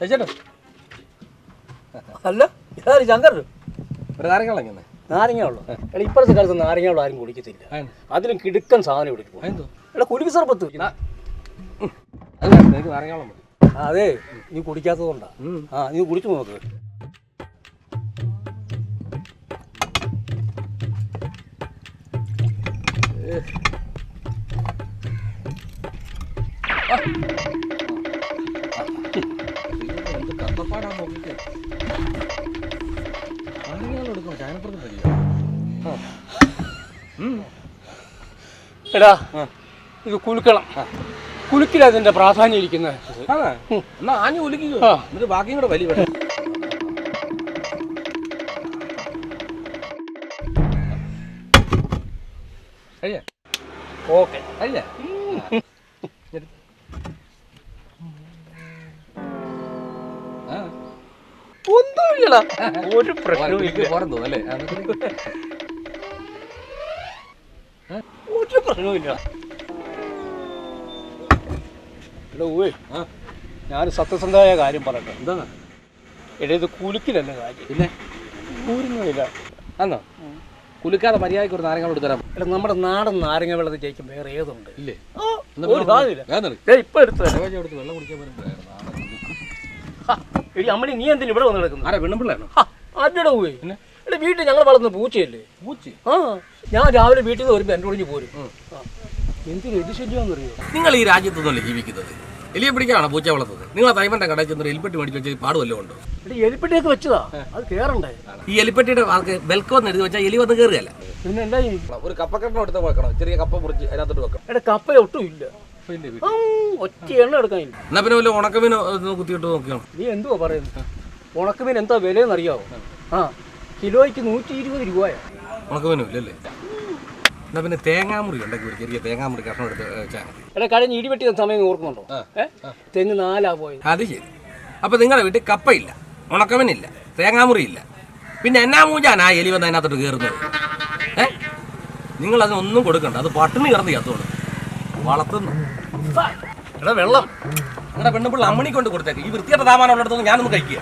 ചേച്ചേട്ടോ അല്ല ഇതാര് ശങ്കർ ഒരു നാരങ്ങ കളഞ്ഞേ നാരങ്ങ ഉള്ളു എടാ ഇപ്പോഴത്തെ കാലത്ത് നാരങ്ങ ഉള്ള ആരും കുടിക്കത്തില്ല. അതിലും കിടുക്കൻ സാധനം അതെന്തോ? എടാ കുലുക്ക് സർബത്ത് നാരങ്ങ വെള്ളം മതി. അതെ നീ കുടിക്കാത്തതുകൊണ്ടാ ആ നീ കുടിച്ചു നോക്ക്. എന്ത് എടാ ഇത് കുലുക്കണം. കുലുക്കിൽ അതിന്റെ പ്രാധാന്യം ഇരിക്കുന്നത്. എന്നാ ആഞ്ഞു ഒലിക്കോ ആ. എന്നിട്ട് ബാക്കിയും കൂടെ വലിയ ഓക്കെ. കഴിയാ ഒന്നുമില്ലടാ ഒരു. ഒരു പ്രശ്നവുമില്ല ഞാൻ സത്യസന്ധമായ കാര്യം പറയട്ടെ. എന്താണ്? എടേ ഇത് കുലുക്കിലല്ല കാര്യം? പിന്നെ? ഊരുന്നില്ല ആന്നോ? കുലുക്കാതെ മര്യാദയ്ക്ക് ഒരു നാരങ്ങ വെള്ളം തരാം. അല്ല നമ്മുടെ നാടൻ നാരങ്ങ വെള്ളത്തിൽ ജയിക്കും വേറെ ഏതുണ്ട്? ഇല്ലേ? ഒരു കാര്യമില്ല ദേ ഇപ്പൊ എടുത്തു വെള്ളം കുടിക്കാൻ എടി അമ്മണി നീ എന്തിനു ഇവിടെ വന്ന് കിടക്കുന്നു ആരാ പെണ്ണുമ്പിള്ളാണോ ആരുടെ പോയി എടി വീട്ടിൽ ഞങ്ങൾ വളർന്ന പൂച്ചയല്ലേ? പൂച്ച ആ ഞാൻ രാവിലെ വീട്ടിൽ നിന്ന് വരുമ്പോൾ എന്റെ ഒഴിഞ്ഞ് പോരും. എന്തൊരു എതിശല്യാന്നറിയോ നിങ്ങൾ ഈ രാജ്യത്തൊന്നുമല്ലേ ജീവിക്കുന്നത്? എലിയെ പിടിക്കാണോ പൂച്ച വളർത്തുന്നത് നിങ്ങൾ തൈമന്റെ കടയിൽ ചെന്ന് എലിപ്പെട്ടി മേടിച്ച് വെച്ചാൽ പാടുമല്ലോ ഉണ്ടോ? എടി എലിപ്പെട്ടിയൊക്കെ വെച്ചതാ. അത് കേറണ്ടേ? ഈ എലിപ്പെട്ടിയുടെ ആൾക്ക് വെൽക്കം എന്ന് എഴുതി വെച്ചാൽ എലി വന്ന് കയറുകയല്ല പിന്നെ എന്താ ഒരു കപ്പക്കെട്ടിനെടുത്ത് വെക്കണം. ചെറിയ കപ്പ മുറിച്ച് അതിനകത്തോട്ട് വെക്കണം. എടാ കപ്പ ഒട്ടും ഇല്ല. ഒറ്റ എണ്ണ എടുക്കാനില്ല എന്നാ പിന്നെ വല്ല ഉണക്കമീൻ കുത്തിയിട്ട് നീ എന്തുവാ പറയുന്നത്? ഉണക്കമീൻ എന്താ വിലയെന്ന് അറിയാവോ ആ കിലോയ്ക്ക് നൂറ്റി ഇരുപത് രൂപയാ. ഉണക്കമീനും ഇല്ലല്ലേ എന്നാ പിന്നെ തേങ്ങാമുറി ഉണ്ടെങ്കിൽ ഒരു ചെറിയ തേങ്ങാമുറി കഷ്ണം എടുത്ത് വെച്ചാൽ മതി എടാ കഴിഞ്ഞ ഇടി വെട്ടിയ സമയം ഓർക്കുന്നുണ്ടോ? തെങ്ങ് നാലാ പോയത്. അത് ശരി. അപ്പൊ നിങ്ങളുടെ വീട്ടിൽ കപ്പയില്ല ഉണക്കമീനില്ല തേങ്ങാമുറിയില്ല. പിന്നെ എന്നാ മൂഞ്ചാനാ എലി വന്ന് അതിനകത്തോട്ട് കയറുന്നത്? ഏ? നിങ്ങൾ അതിനൊന്നും കൊടുക്കണ്ട അത് പട്ടിണി കിടന്ന് ചത്തോളൂ. വളർത്തുന്നു. എടാ വെള്ളം. നിങ്ങളുടെ പെണ്ണുപിള്ള അമ്മണി കൊണ്ട് കൊടുത്തേക്ക്. ഈ വൃത്തിയുടെ താമാനം ഉള്ളിടത്തൊന്നും ഞാനൊന്ന് കഴിക്കുക